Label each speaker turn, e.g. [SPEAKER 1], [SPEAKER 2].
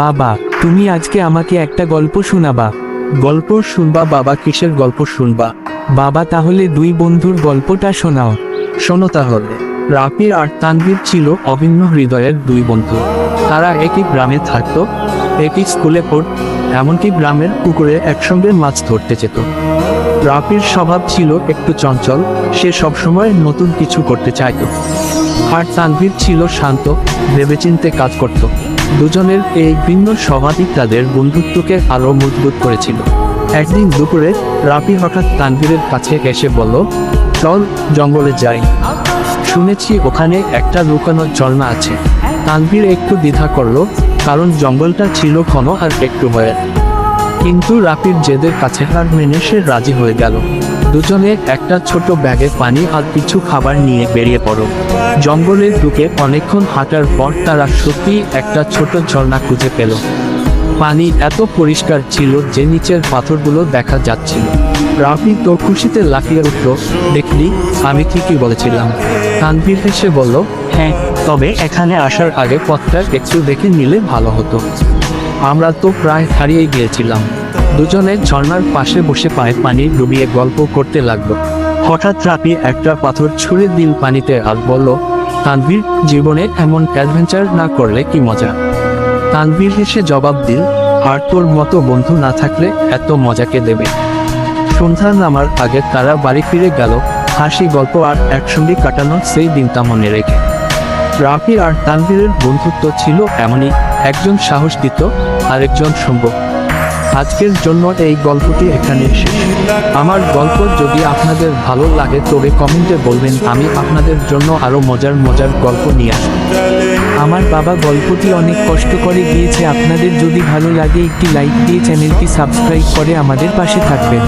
[SPEAKER 1] বাবা তুমি আজকে আমাকে একটা গল্প শোনাবা।
[SPEAKER 2] গল্প শুনবা বাবা কিসের গল্প শুনবা?
[SPEAKER 1] বাবা তাহলে দুই বন্ধুর গল্পটা শোনাও।
[SPEAKER 2] শোনো তাহলে রাপির আর তানভীর ছিল অভিন্ন হৃদয়ের দুই বন্ধু। তারা একই গ্রামে থাকত একই স্কুলে পড়ত এমনকি গ্রামের পুকুরে একসঙ্গে মাছ ধরতে যেত। রাপির স্বভাব ছিল একটু চঞ্চল সে সবসময় নতুন কিছু করতে চাইত। আর তানভীর ছিল শান্ত ভেবেচিন্তে কাজ করত। দুজনের এই ভিন্ন স্বভাবই তাদের বন্ধুত্বকে আরও মজবুত করেছিল। একদিন দুপুরে রাপি হঠাৎ তানভীরের কাছে এসে বলল, চল জঙ্গলে যাই। শুনেছি ওখানে একটা লুকানো ঝর্ণা আছে। তানভীর একটু দ্বিধা করল, কারণ জঙ্গলটা ছিল ঘন আর একটু ভয়ের কিন্তু রাপির জেদের কাছে হার মেনে সে রাজি হয়ে গেল। দুজনে একটা ছোট ব্যাগে পানি আর কিছু খাবার নিয়ে বেরিয়ে পড়ো। জঙ্গলের ঢুকে অনেকক্ষণ হাঁটার পর তারা সত্যি একটা ছোট ঝর্ণা খুঁজে পেল। পানি এত পরিষ্কার ছিল যে নিচের পাথরগুলো দেখা যাচ্ছিল। রাফি তো খুশিতে লাফিয়ে উঠল, দেখলি? আমি ঠিকই বলেছিলাম। তানভীর হেসে বলল হ্যাঁ তবে এখানে আসার আগে পথটা একটু দেখে নিলে ভালো হতো। আমরা তো প্রায় হারিয়ে গিয়েছিলাম। দুজনে ঝর্ণার পাশে বসে পায়ে পানি ডুবিয়ে গল্প করতে লাগল। হঠাৎ রাপি একটা পাথর ছুঁড়ে দিল পানিতে আর বলল, তানভীর, জীবনে এমন অ্যাডভেঞ্চার না করলে কি মজা? তানভীর হেসে জবাব দিল, আর তোর মতো বন্ধু না থাকলে এত মজাকে দেবে? সন্ধ্যা নামার আগে তারা বাড়ি ফিরে গেল। হাসি গল্প আর একসঙ্গে কাটানো সেই দিনটা মনে রেখে। রাফি আর তানভীরের বন্ধুত্ব ছিল এমনই। একজন সাহস দিত আরেকজন সম্ভব আজকের জন্য এই গল্পটি এখানে শেষ। আমার গল্প যদি আপনাদের ভালো লাগে, তবে কমেন্টে বলবেন, আমি আপনাদের জন্য আরও মজার মজার গল্প নিয়ে আসব।
[SPEAKER 1] আমার বাবা গল্পটি অনেক কষ্ট করে গিয়েছে আপনাদের যদি ভালো লাগে, একটি লাইক দিয়ে চ্যানেলটি সাবস্ক্রাইব করে আমাদের পাশে থাকবেন।